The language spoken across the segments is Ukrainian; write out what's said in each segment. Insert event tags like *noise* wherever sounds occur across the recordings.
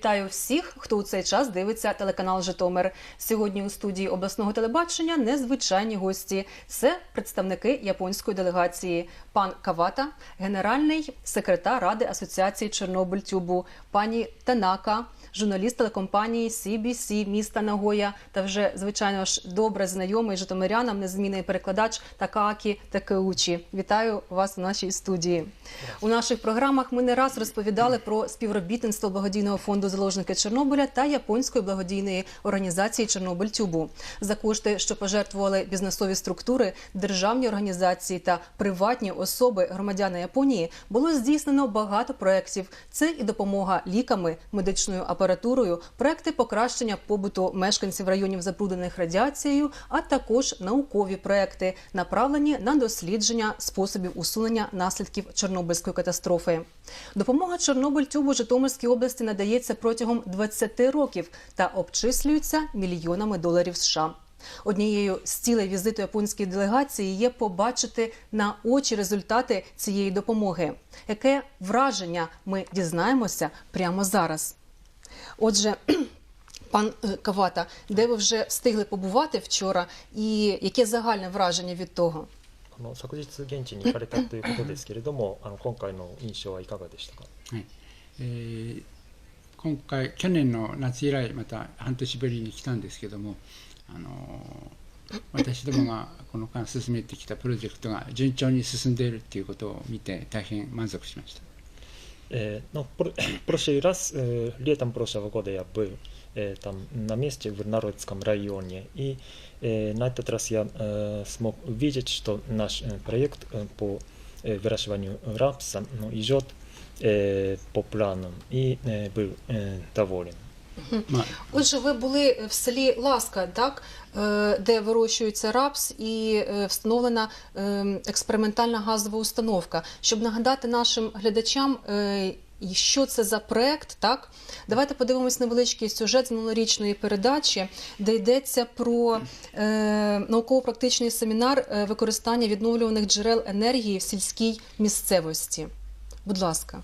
Вітаю всіх, хто у цей час дивиться телеканал Житомир. Сьогодні у студії обласного телебачення незвичайні гості. Це представники японської делегації. Пан Кавата, генеральний секретар Ради Асоціації Чорнобиль Тюбу, пані Танака, журналіст телекомпанії CBC міста Нагоя та вже звичайно ж добре знайомий житомирянам незмінний перекладач Такакі Такеучі. Вітаю вас у нашій студії. У наших програмах ми не раз розповідали про співробітництво благодійного фонду заложники Чорнобиля та японської благодійної організації Чорнобиль Тюбу. За кошти, що пожертвували бізнесові структури, державні організації та приватні особи громадяни Японії, було здійснено багато проєктів. Це і допомога ліками, медичною апаратурою, проекти покращення побуту мешканців районів забруднених радіацією, а також наукові проекти, направлені на дослідження способів усунення наслідків Чорнобильської катастрофи. Допомога Чорнобиль Тюбу Житомирській області надається протягом 20 років та обчислюється мільйонами доларів США. Однією з цілей візиту японської делегації є побачити на очі результати цієї допомоги. Яке враження ми дізнаємося прямо зараз? Отже, *clears throat* пан е, Кавата, де ви вже встигли побувати вчора, і яке загальне враження від того? あの昨日現地に行かれたということですけれども、あの今回の印象はいかがでしたか。はいえー 今回、去年の夏以来、また半年ぶりに来たんですけども、あのー私どもがこの間進めてきたプロジェクトが順調に進んでいるということを見て、大変満足しました。 Э, ну, в пр- в прошлый раз, э, летом прошлого года я был э, там на месте в Народском районе, и э, на этот раз я э, смог увидеть, что наш э, проект э, по э, выращиванию рапса ну, идет э, по планам, и э, был э, доволен. まあ Отже, ви були в селі Ласка, так е, де вирощується рапс і е, встановлена е, експериментальна газова установка. Щоб нагадати нашим глядачам, е, і що це за проект, так давайте подивимось невеличкий сюжет з минулорічної передачі, де йдеться про е, науково-практичний семінар е, використання відновлюваних джерел енергії в сільській місцевості. Будь ласка.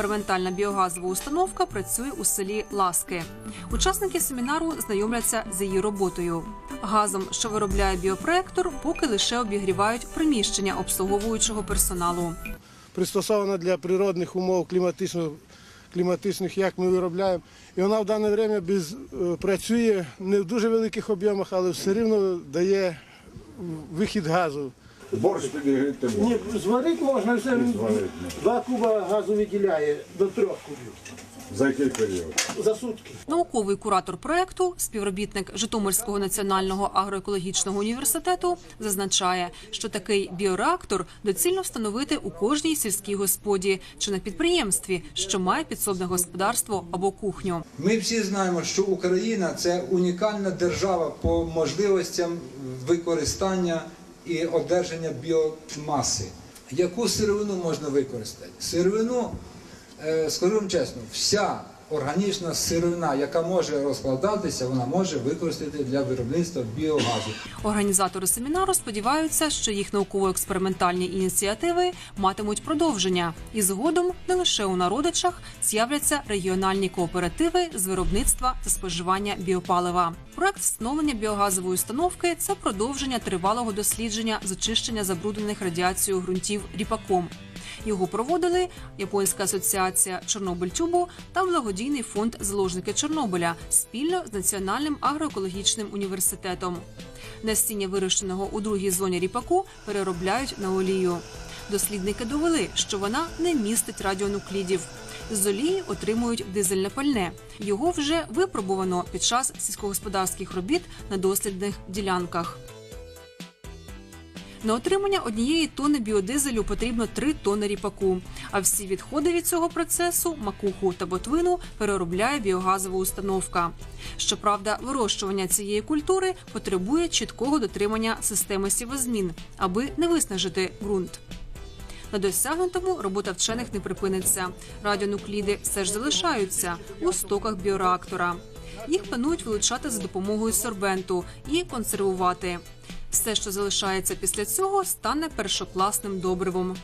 Експериментальна біогазова установка працює у селі Ласки. Учасники семінару знайомляться з її роботою. Газом, що виробляє біопроектор, поки лише обігрівають приміщення обслуговуючого персоналу. пристосована для природних умов кліматичних, кліматичних, як ми виробляємо. І вона в дане время без, е, працює не в дуже великих об'ємах, але все рівно дає вихід газу. Борщ підігріти Ні, зварити можна, все зварити, два куба газу виділяє до трьох кубів За який період? за сутки. Науковий куратор проекту, співробітник Житомирського національного агроекологічного університету, зазначає, що такий біореактор доцільно встановити у кожній сільській господі чи на підприємстві, що має підсобне господарство або кухню. Ми всі знаємо, що Україна це унікальна держава по можливостям використання і одержання біомаси. Яку сировину можна використати? Сировину, е, скажу чесно, вся органічна сировина, яка може розкладатися, вона може використати для виробництва біогазу. Організатори семінару сподіваються, що їх науково-експериментальні ініціативи матимуть продовження, і згодом не лише у народичах з'являться регіональні кооперативи з виробництва та споживання біопалива. Проект встановлення біогазової установки це продовження тривалого дослідження з очищення забруднених радіацією ґрунтів ріпаком. Його проводили Японська асоціація Чорнобиль-Тюбу та благодійний фонд Заложники Чорнобиля спільно з Національним агроекологічним університетом. Насіння вирощеного у другій зоні ріпаку переробляють на олію. Дослідники довели, що вона не містить радіонуклідів. З олії отримують дизельне пальне. Його вже випробувано під час сільськогосподарських робіт на дослідних ділянках. На отримання однієї тонни біодизелю потрібно 3 тонни ріпаку. А всі відходи від цього процесу, макуху та ботвину, переробляє біогазова установка. Щоправда, вирощування цієї культури потребує чіткого дотримання системи сівозмін, аби не виснажити ґрунт. На досягнутому робота вчених не припиниться. Радіонукліди все ж залишаються у стоках біореактора. Їх планують вилучати за допомогою сорбенту і консервувати. Все, що залишається після цього, стане першокласним добривом.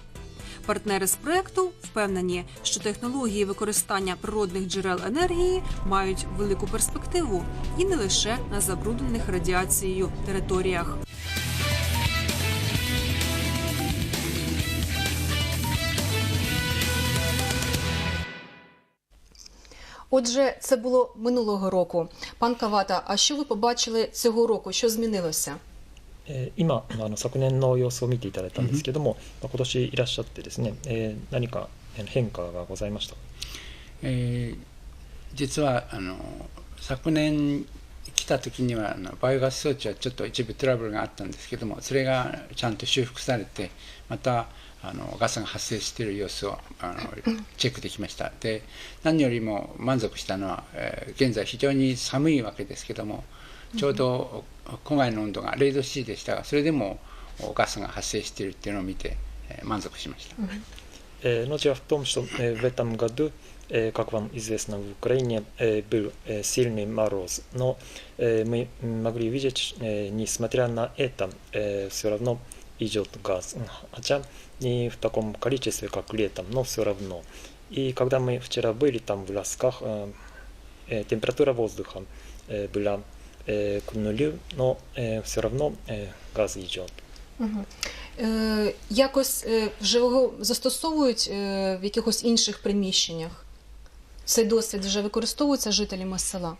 Партнери з проекту впевнені, що технології використання природних джерел енергії мають велику перспективу і не лише на забруднених радіацією територіях. Отже, це було минулого року. Пан Кавата, а що ви побачили цього року? Що змінилося? えー今あの昨年の様子を見ていただいたんですけども、まあ今年いらっしゃってですね、えー何か変化がございましたえー実はあの昨年来た時にはあのバイオガス装置はちょっと一部トラブルがあったんですけどもそれがちゃんと修復されてまたあのガスが発生している様子をあのチェックできました。で何よりも満足したのは、えー現在非常に寒いわけですけどもちょうど郊外の温度が0度 C でしたがそれでもガスが発生しているっていうのを見て、えー満足しました。 Э, Но дело в том, что э, в этом году, э, как вам известно, в Украине э, был э, сильный мороз, но э, мы могли видеть, э, несмотря на это, все равно идет газ, хотя не в таком количестве, как летом, но все равно. И когда мы вчера были там в Ласках, э, э, температура воздуха э, была э, к нулю, но все равно э, газ идет. Е, якось е, вже його застосовують е, в якихось інших приміщеннях. Цей досвід вже використовується жителями села.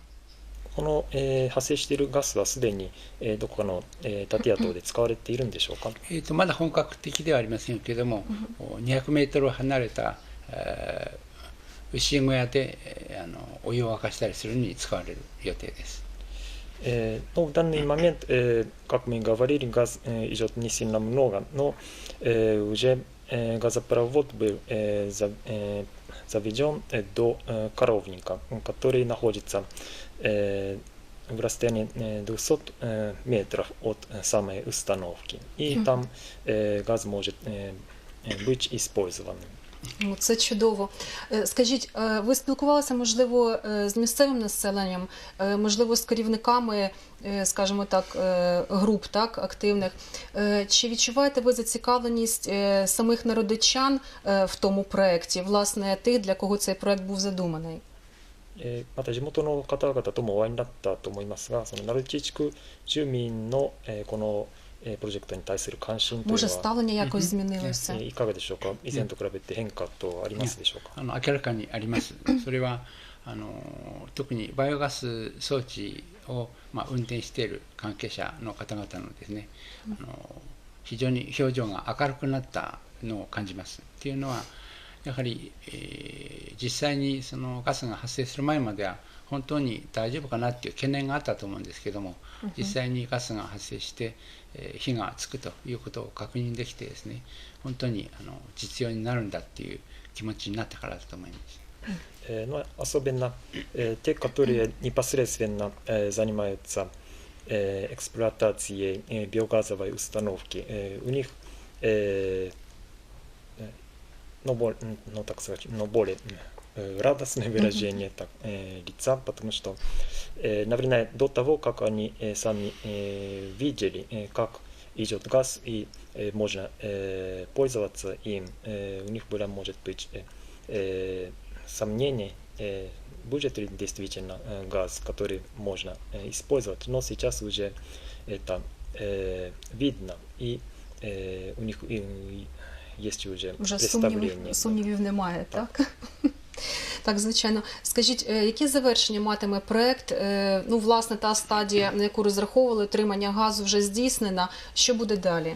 この、えー発生しているガスはすでに、えーどこかの、えー建屋等で使われているんでしょうか、えー、とまだ本格的ではありませんけれども、200メートル離れた、えー牛小屋で、えーあのお湯を沸かしたりするのに使われる予定です。 Э, Но в данный момент, э, как мы говорили, газ э, идет не сильно много, но э, уже э, газопровод был э, за- э, заведен э, до э, коровника, который находится э, в расстоянии э, 200 э, метров от э, самой установки. И там э, газ может э, э, быть использован. Ну, це чудово. Е, скажіть, е, ви спілкувалися можливо е, з місцевим населенням, можливо, з керівниками, скажімо так, груп так активних. Чи відчуваєте ви зацікавленість самих народичан в тому проєкті, власне, тих, для кого цей проєкт був задуманий? また地元の方々ともお会いになったと思いますが、その鳴地地区住民のこのプロジェクトに対する関心というのは、いかがでしょうか、以前と比べて変化とありますでしょうか？あの明らかにあります。それはあの特にバイオガス装置を、まあ、運転している関係者の方々のですね、あの非常に表情が明るくなったのを感じます。というのはやはり、えー、実際にそのガスが発生する前までは本当に大丈夫かなっていう懸念があったと思うんですけども実際にガスが発生して火がつくということを確認できてですね本当にあの実用になるんだっていう気持ちになったからだと思います。 Э, Ну, особенно э, те, которые непосредственно э, занимаются э, эксплуатацией э, биогазовой установки, э, у них э, э, ну, бо- м, ну, так сказать, ну, более э, радостное выражение так, э, лица, потому что, э, наверное, до того, как они э, сами э, видели, э, как идет газ и э, можно э, пользоваться им, э, у них было, может быть, э, э, сомнений, э, будет ли действительно э, газ, который можно э, использовать, но сейчас уже это э, видно, и э, у них и, и есть уже Вже представление. сумнівів, сумнівів немає, так? Так, звичайно. Скажіть, е, яке завершення матиме проект? Е, Ну, власне, та стадія, на яку розраховували, отримання газу вже здійснена. Що буде далі?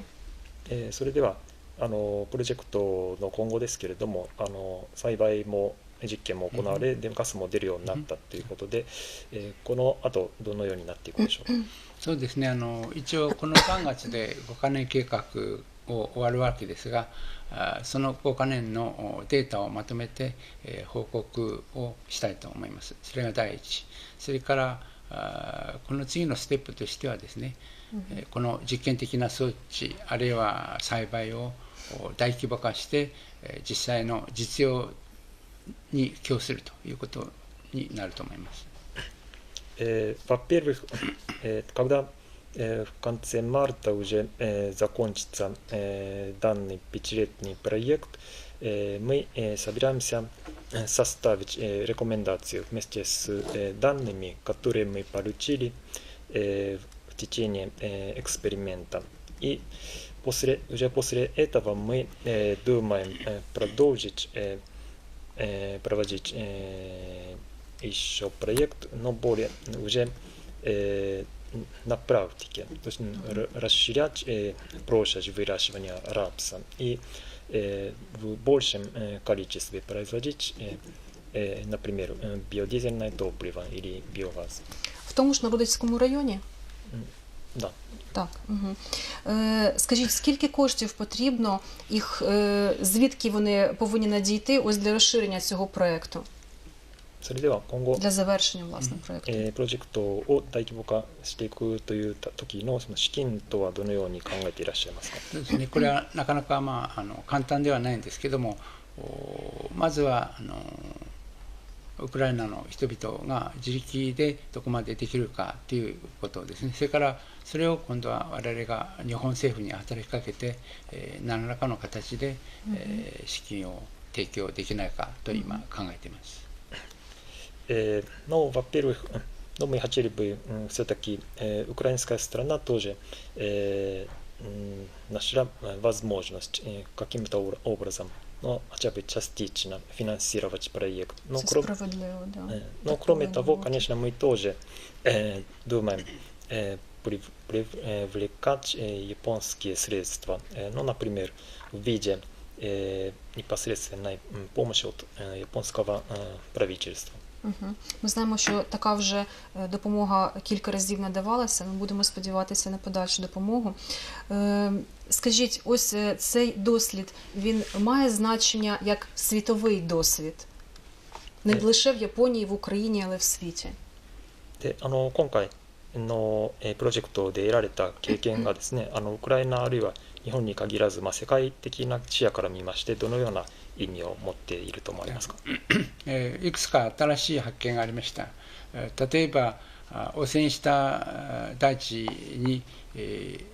えーそれではあのプロジェクトの今後ですけれどもあの栽培も実験も行われ、でガスも出るようになったということで、えーこの後どのようになっていくでしょうか。そうですねあの一応この3月で5カ年計画 を終わるわけですがその5か年のデータをまとめて報告をしたいと思います。それが第一それからこの次のステップとしてはですね、うん、この実験的な装置あるいは栽培を大規模化して実際の実用に供するということになると思います。えー в конце марта уже э, закончится э, данный пятилетний проект. Э, Мы э, собираемся э, составить э, рекомендацию вместе с э, данными, которые мы получили э, в течение э, эксперимента. И после, уже после этого мы э, думаем э, продолжить э, э, проводить э, еще проект, но более уже э, на практике, то есть р- расширять э, площадь выращивания рапса и э, в большем э, количестве производить, э, э, например, э, биодизельное топливо или биогаз. В тому ж Народицькому районі? Да. Так. Угу. Е, скажіть, скільки коштів потрібно, їх, е, звідки вони повинні надійти ось для розширення цього проєкту, それでは今後、 для завершення власне проєкту? えープロジェクトを大規模化していくという時のその資金とはどのように考えていらっしゃいますか。そうですね、これはなかなか、まあ、あの簡単ではないんですけども、おまずはあのウクライナの人々が自力でどこまでできるかということですね、それからそれを今度は我々が日本政府に働きかけて、えー何らかの形で、えー資金を提供できないかと今考えています。 Э, Ну, во-первых, э, ну, мы хотели бы все-таки, украинская страна тоже э, м, нашла э, возможность э, каким-то ор- образом, ну, хотя бы частично финансировать проект. Но, Це кром- справедливо, да. э, но Так кроме повинно того, бути. конечно, мы тоже э, думаем э, прив- привлекать э, японские средства, э, ну, например, в виде э, непосредственной м, помощи от э, японского э, правительства. Угу. Ми знаємо, що така вже е, допомога кілька разів надавалася. Ми будемо сподіватися на подальшу допомогу. Е, Скажіть, ось е, цей дослід він має значення як світовий досвід, не Е. лише в Японії, в Україні, але в світі. であの今回の、えープロジェクトで得られた経験がですねあのウクライナあるいは日本に限らず、まあ、世界的な視野から見ましてどのような 意味を持っていると思われますか？えーいくつか新しい発見がありました。えー例えば、あ汚染したあ大地に、えー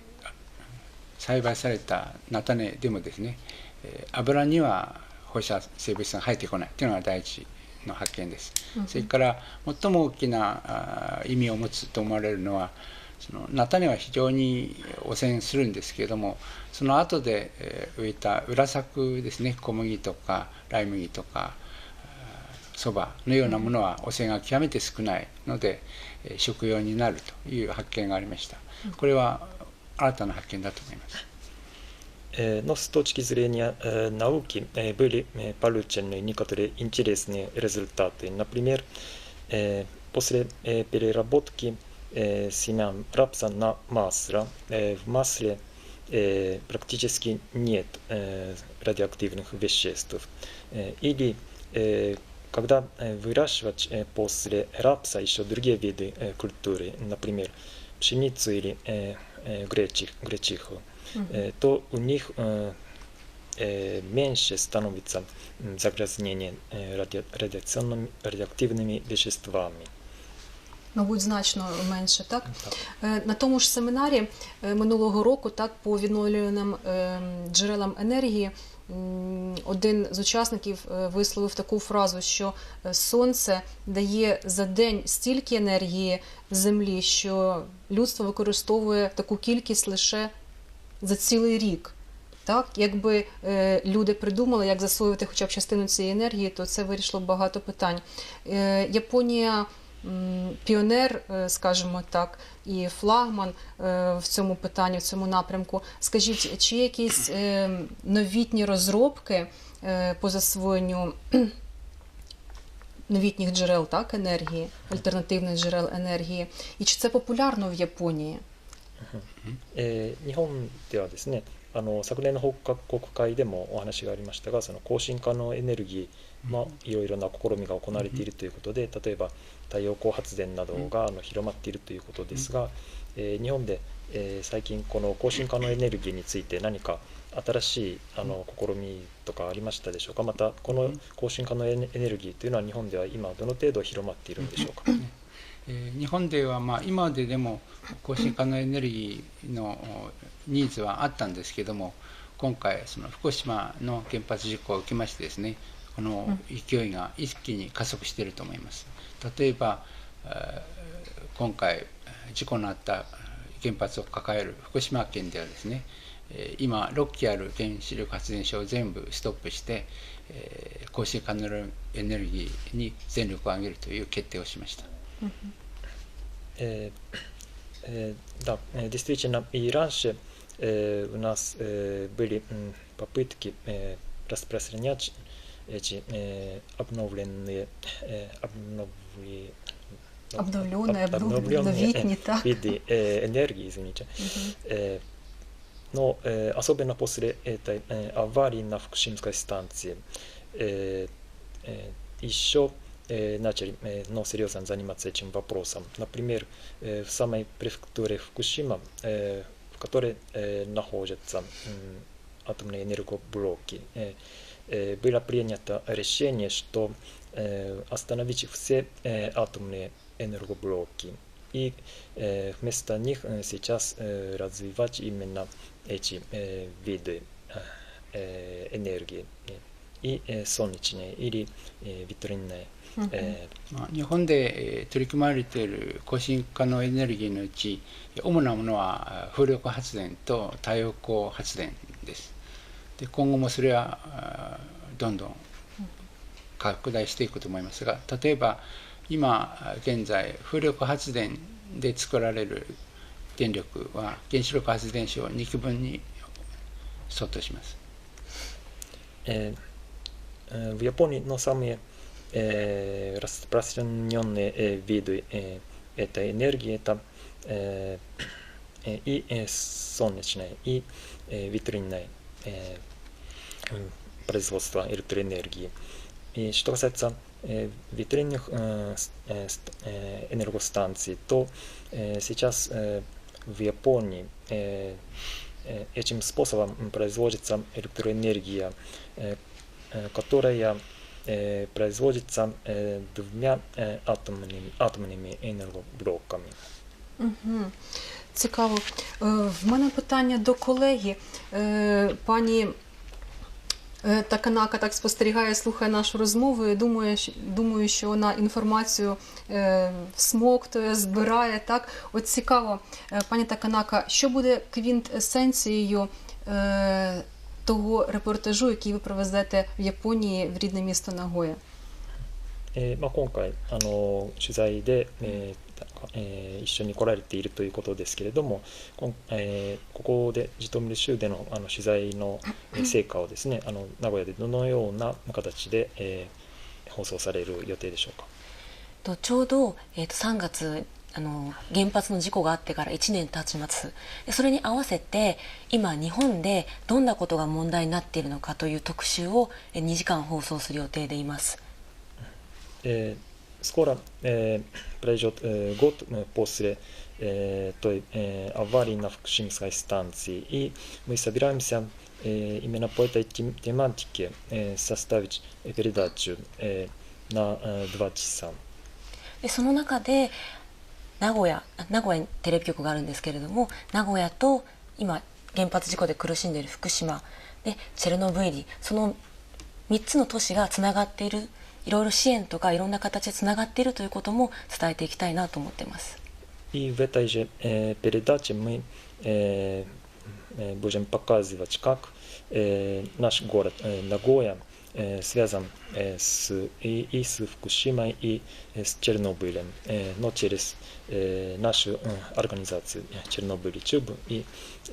栽培された菜種でもですね、えー油には放射性物質が入ってこないというのが第一の発見です。それから最も大きなあ意味を持つと思われるのはその菜種は非常に汚染するんですけれどもその後で、えー植えた裏作ですね小麦とかライ麦とかそばのようなものは汚染が極めて少ないので、えー食用になるという発見がありました。これは新たな発見だと思います。 Э, Но с точки зрения э, науки э, были э, получены некоторые интересные результаты. Например, э, после э, переработки э, семян рапса на масло, э, в масле э, практически нет э, радиоактивных веществ. Э, Или э, когда э, выращивать э, после рапса еще другие виды э, культуры, например, пшеницу или э, э, гречих- гречиху, э, то у них э, э, меньше становится м, загрязнение э, ради- радиационными, радиоактивными веществами. Мабуть, значно менше, так? Е, На тому ж семінарі е, минулого року, так, по відновлюваним е, джерелам енергії, один з учасників висловив таку фразу, що сонце дає за день стільки енергії землі, що людство використовує таку кількість лише за цілий рік. Так, якби е, люди придумали, як засвоювати хоча б частину цієї енергії, то це вирішило багато питань. Е, Японія піонер, е, скажімо так, і флагман е, в цьому питанні, в цьому напрямку. Скажіть, чи є якісь е, новітні розробки по засвоєнню? *clears throat* Новітніх джерел так енергії, альтернативних джерел енергії, і чи це популярно в Японії? Е, あの昨年の報告会でもお話がありましたがその更新可能エネルギー、まあ、いろいろな試みが行われているということで例えば太陽光発電などがあの広まっているということですが、えー日本で、えー最近この更新可能エネルギーについて何か新しいあの試みとかありましたでしょうか？またこの更新可能エネエネルギーというのは日本では今どの程度広まっているんでしょうか、え日本ではまあ今まででも更新可能エネルギーのニーズはあったんですけども今回その福島の原発事故を受けましてですねこの勢いが一気に加速していると思います例えば今回事故のあった原発を抱える福島県ではですね今6基ある原子力発電所を全部ストップして、え、更新可能エネルギーに全力を挙げるという決定をしました。Eh, eh, да, э, действительно, и раньше э, у нас э, были м, попытки э, распространять эти э, обновленные, э, обновли- ну, Обновленные, об- обнов- обновленные, обновительные, э, так. виды э, энергии, извините. Э, но э, особенно после этой э, аварии на Фукусимской станции э, э, еще э, начали э, но серьезно заниматься этим вопросом. Например, э, в самой префектуре Фукушима, э, в которой э, находятся м, атомные энергоблоки, э, э, было принято решение, что э, остановить все э, атомные энергоблоки и э, вместо них э, сейчас э, развивать именно эти э, виды э, энергии э, и э, солнечные или э, ветряные. э, まあ、日本でえー取り組まれている更新可能エネルギーのうち主なものはあ風力発電と太陽光発電ですで今後もそれはあどんどん拡大していくと思いますが例えば今あ現在風力発電で作られる電力は原子力発電所2基分に相当します Э, э, В Японии но самые э, распространенные э, виды э, этой энергии это э, э, и э, солнечная, и э, ветряная э, производство электроэнергии. И что касается э, ветряных э, э, э, энергостанций, то э, сейчас э, в Японии э, э, этим способом производится электроэнергия, э, э, которая э, производится э, двумя э, атомными, атомными энергоблоками. Мгм. Цікаво. Е, В мене питання до колеги. Е, Пані е, Таканака так спостерігає, слухає нашу розмову і думає, щ- думаю, що вона інформацію е, всмоктує, збирає. Так, от цікаво, е, пані Таканака, що буде квінтесенцією е, того репортажу, який ви провезете в Японії в рідне місто Нагоя? えーまあ、今回あの取材で、えーえー一緒に来られているということですけれども、こんえーここでジトミル州でのあの取材のえー成果をですねあの名古屋でどのような形で、えー放送される予定でしょうか。とちょうど、えー、と3月 あの原発の事故があってから1年経ちますでそれに合わせて今日本でどんなことが問題になっているのかという特集をえー2時間放送する予定でいます Eh, Skåra eh, пройдет э, год э, после э, той э, аварии на Фукусимской станции. И мы собираемся э, именно по этой тем- тематике э, составить э, передачу э, на э, два часа. でその中で 名古屋あ名古屋にテレビ局があるんですけれども名古屋と今原発事故で苦しんでいる福島でチェルノブイリその3つの都市がつながっているいろいろ支援とかいろんな形でつながっているということも伝えていきたいなと思っています。 И в этой же э, передаче мы э, э, будем показывать, как э, наш город э, Нагоя э, связан э, с, и, и с Фукушимой, и э, с Чернобылем, э, но через э, нашу э, организацию э, Чернобыль Чуб, и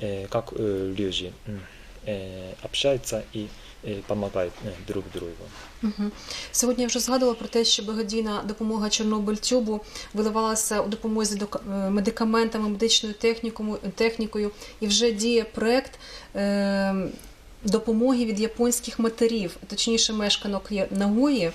э, как э, люди м, э, общаются и э, помогают э, друг другу. Мгм. Сьогодні я вже згадувала про те, що благодійна допомога Чорнобильтюбу виливалася у допомозі дока- е, медикаментами, медичною технікою, технікою, і вже діє проект е, допомоги від японських матерів, точніше мешканок Нагої,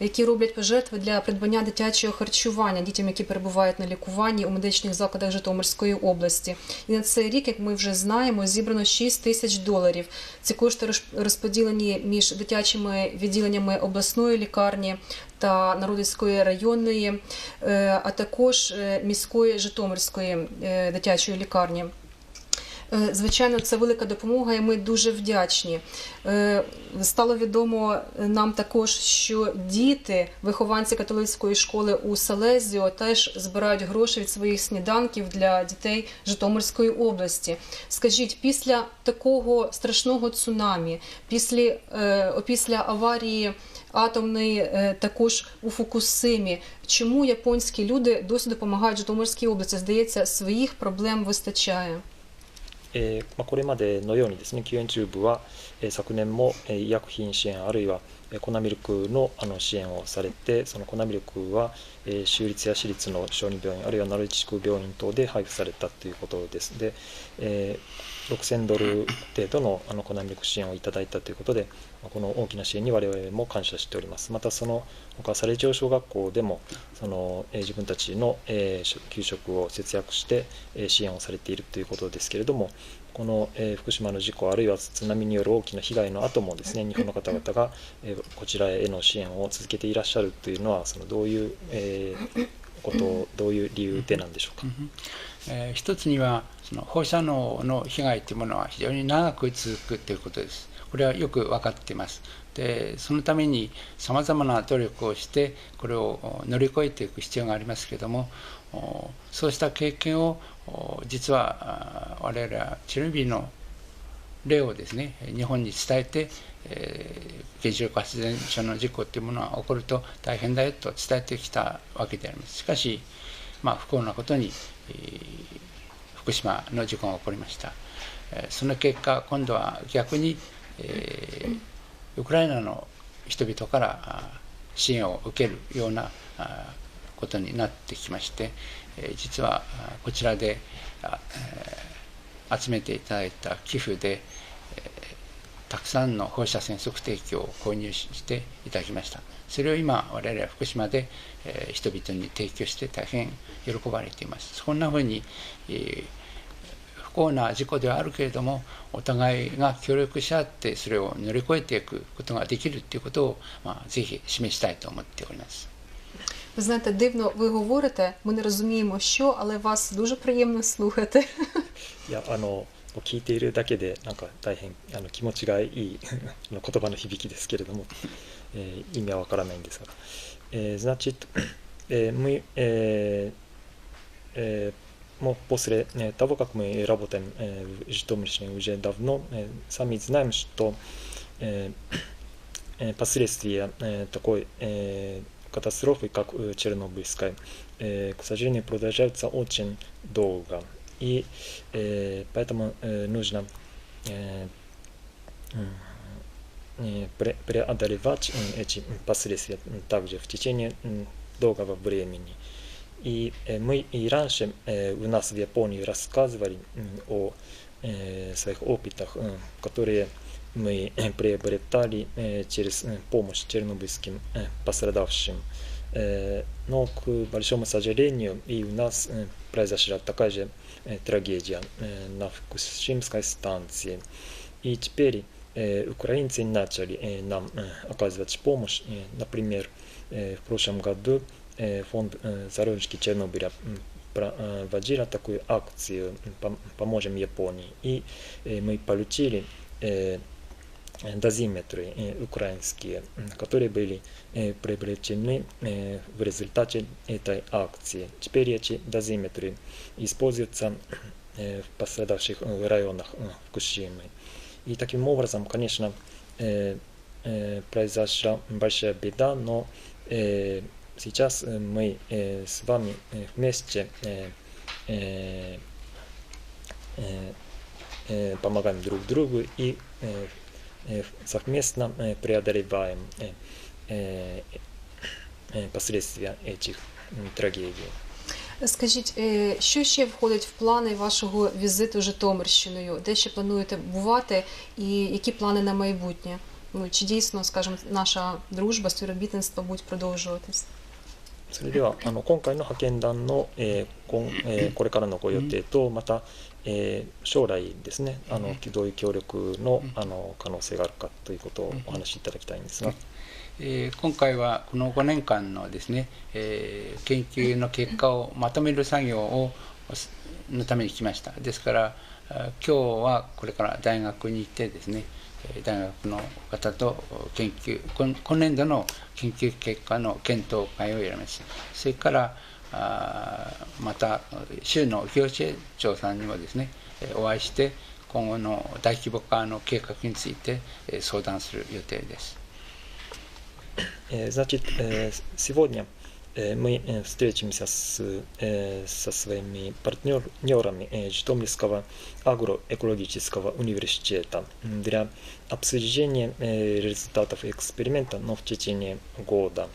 які роблять пожертви для придбання дитячого харчування дітям, які перебувають на лікуванні у медичних закладах Житомирської області. І на цей рік, як ми вже знаємо, зібрано 6 тисяч доларів. Ці кошти розподілені між дитячими відділеннями обласної лікарні та Народицької районної, е, а також е, міської Житомирської е, дитячої лікарні. Е, Звичайно, це велика допомога, і ми дуже вдячні. Е, Стало відомо нам також, що діти, вихованці католицької школи у Селезіо, теж збирають гроші від своїх сніданків для дітей Житомирської області. Скажіть, після такого страшного цунамі, після, е, після аварії атомної е, також у Фукусимі, чому японські люди досі допомагають Житомирській області? Здається, своїх проблем вистачає. えーまあ、これまでのようにですね救援チューブは、えー昨年も、えー医薬品支援あるいは、え粉ミルクのあの支援をされてその粉ミルクは、え州立や私立の小児病院あるいは奈良地区病院等で配布されたということです。で、え6000ドル程度のあの粉ミルク支援をいただいたということでまあこの大きな支援に我々も感謝しております。またその他サレジオ小学校でもその、えー自分たちの、えー給食を節約して、えー支援をされているということですけれどもこの、えー福島の事故あるいは津波による大きな被害の後もですね日本の方々が、えーこちらへの支援を続けていらっしゃるというのはそのどういう、えーことどういう理由でなんでしょうか。えー一つにはその放射能の被害というものは非常に長く続くということです。これはよく分かっています。でそのためにさまざまな努力をしてこれを乗り越えていく必要がありますけれどもそうした経験を実は我々はチェルノブイリの例をですね日本に伝えて、えー原子力発電所の事故というものが起こると大変だよと伝えてきたわけであります。しかし、まあ、不幸なことに、えー福島の事故が起こりました。えその結果、今度は逆に、えーウクライナの人々から支援を受けるようなことになってきまして、え実はこちらでえ集めていただいた寄付で、えーたくさんの放射線測定器を購入していただきました。それを今、我々は福島で、えー人々に提供して大変喜ばれています。そんなふうに、えー不幸な事故ではあるけれども、お互いが協力し合って、それを乗り越えていくことができるということを、まあ、ぜひ示したいと思っております。 Ви знаєте, дивно ви говорите, ми не розуміємо, що, але вас дуже приємно слухати. いやあの 聞いているだけでなんか大変あの気持ちがいいあの言葉の響きですけれども、*laughs* えー意味はわからないんですが、えー значит, э, мы э, э, ну, после э, того, как мы работаем э, в Житомирщине уже давно, э, сами знаем, что э, э, последствия э, такой э, катастрофы, как э, Чернобыльская, э, к сожалению, продолжаются очень долго. И э, поэтому э, нужно э, э, пре- преодолевать м, эти последствия также в течение долгого времени. И э, мы и раньше э, у нас в Японии рассказывали о э, своих опытах, э, которые мы э, приобретали э, через э, помощь чернобыльским э, пострадавшим. Э, Но, к большому сожалению, и у нас э, произошла такая же э, трагедия э, на Фукусимской станции. И теперь э, украинцы начали э, нам э, оказывать помощь. Э, Например, э, в прошлом году э, фонд э, «Зародышки Чернобыля» м, проводила такую акцию м, «Пом- «Поможем Японии». И э, мы получили э, дозиметры э, украинские, м, которые были э, приобретены э, в результате этой акции. Теперь эти дозиметры используются э, в пострадавших э, районах э, Фукушимы. И таким образом, конечно, э, э, произошла большая беда, но э, сейчас э, мы э, с вами э, вместе э, э, э, э, помогаем друг другу и э, э, совместно э, преодолеваем э, э, э, последствия этих м, трагедий. Скажіть, е, що ще входить в плани вашого візиту Житомирщиною? Де ще плануєте бувати і які плани на майбутнє? Ну чи дійсно, скажімо, наша дружба, співробітництво будуть продовжуватись? それではあの今回の派遣団の、えーこんえーこれからのご予定とまた、 えー将来ですねあのどういう協力のあの可能性があるかということをお話しいただきたいんですが、えー今回はこの5年間のですね、えー研究の結果をまとめる作業をすのために来ました。ですからあ今日はこれから大学に行ってですねえー大学の方と研究今今年度の研究結果の検討会をやります。それからあまた州の行政長さんにもですねお会いして今後の大規模化の計画について相談する予定です。Значит, сегодня мы встретимся с, со своими партнерами Житомирского агроэкологического университета для обсуждения результатов эксперимента, но в течение года.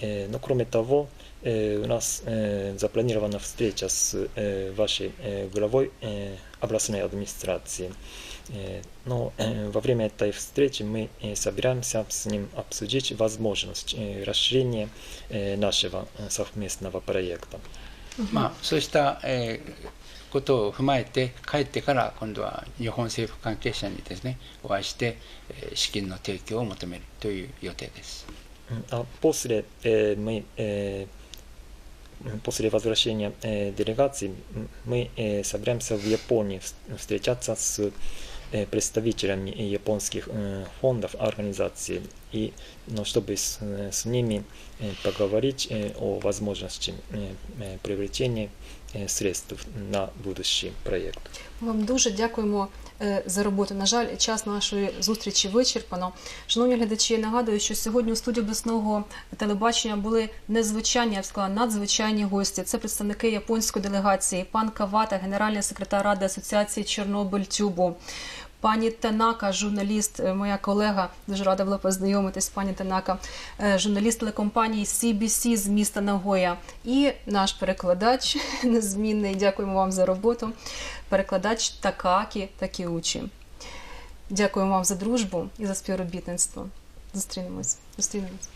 Но кроме того, у нас э, запланирована встреча с э, вашей э, главой э, областной администрации. Э, Но э, во время этой встречи мы э, собираемся с ним обсудить возможность э, расширения э, нашего э, совместного проекта. まあ、そうした、えーことを踏まえて帰ってから今度は日本政府関係者にですねお会いして、えー資金の提供を求めるという予定です。 М, А после э, мы э, м, после возвращения э, делегации м, мы э, собираемся в Японии вс- встречаться с э, представителями японских э, фондов, организаций, и, ну, чтобы с, э, с ними э, поговорить э, о возможности э, э, привлечения э, средств на будущий проект. Ми Вам дуже дякуємо е, за роботу. На жаль, час нашої зустрічі вичерпано. Шановні глядачі, я нагадую, що сьогодні у студії обласного телебачення були незвичайні, я б сказала, надзвичайні гості. Це представники японської делегації, пан Кавата, генеральний секретар Ради Асоціації Чорнобиль Тюбу. Пані Танака, журналіст, е, моя колега, дуже рада була познайомитись. Пані Танака, е, журналіст телекомпанії CBC з міста Нагоя. І наш перекладач *laughs* незмінний. Дякуємо вам за роботу. Перекладач Такакі Такіучі. Дякуємо вам за дружбу і за співробітництво. Зустрінемось. Зустрінемось.